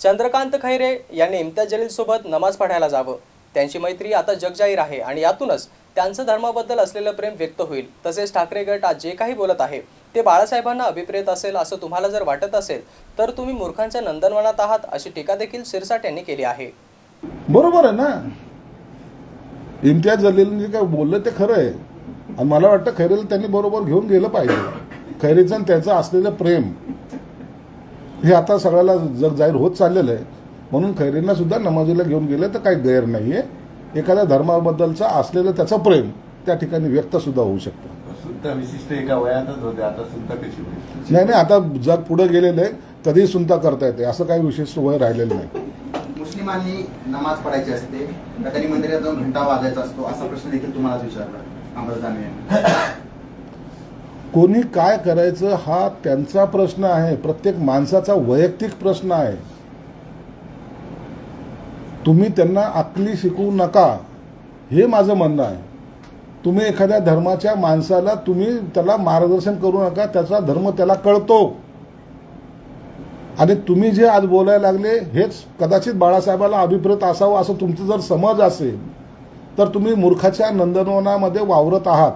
चंद्रकांत खैरे यांनी इम्तियाज जलील सोबत नमाज पढायला जावं. त्यांची मैत्री आता जगजाहीर आहे आणि यातूनच त्यांचं धर्माबद्दल असलेलं प्रेम व्यक्त होईल. तसेच ठाकरे गट आज जे काही बोलत आहे ते बाळासाहेबांना अभिप्रेत असेल असं तुम्हाला जर वाटत असेल तर तुम्ही मूर्खांच्या नंदनवनात आहात अशी टीका देखील सिरसाट यांनी केली आहे. बरोबर आहे ना? इम्तियाज जलील जे काय बोललं ते खरं आहे. आणि मला वाटतं खैरेला त्यांनी बरोबर घेऊन गेलं पाहिजे. खैरेचं त्याचं असलेलं प्रेम. हे आता सगळ्याला जग जाहीर होत चाललेलं आहे. म्हणून खैरेंना सुद्धा नमाजीला घेऊन गेलं तर काही गैर नाही आहे एखाद्या धर्माबद्दलचं असलेलं त्याचं प्रेम त्या ठिकाणी व्यक्त सुद्धा होऊ शकतं. सुद्धा विशिष्ट एका वयातच होते आता सुद्धा कशी होईल? नाही नाही आता जग पुढे गेलेलं आहे कधीही सुनता करता येते असं काही विशिष्ट वय राहिलेलं नाही. मुस्लिमांनी नमाज पढायची असते मंदिरात जाऊन घंटा वाजायचा असतो असा प्रश्न देखील तुम्हालाच विचारला कोणी काय करायचं हा त्यांचा प्रश्न आहे प्रत्येक माणसाचा वैयक्तिक प्रश्न आहे. तुम्ही त्यांना अकली शिकवू नका हे माझं म्हणणं आहे. तुम्ही एखाद्या धर्माच्या माणसाला तुम्ही त्याला मार्गदर्शन करू नका त्याचा धर्म त्याला कळतो. आणि तुम्ही जे आज बोलायला लागले हेच कदाचित बाळासाहेबाला अभिप्रेत असावं असं तुमचं जर समज असेल तर तुम्ही मूर्खाच्या नंदनवनामध्ये वावरत आहात.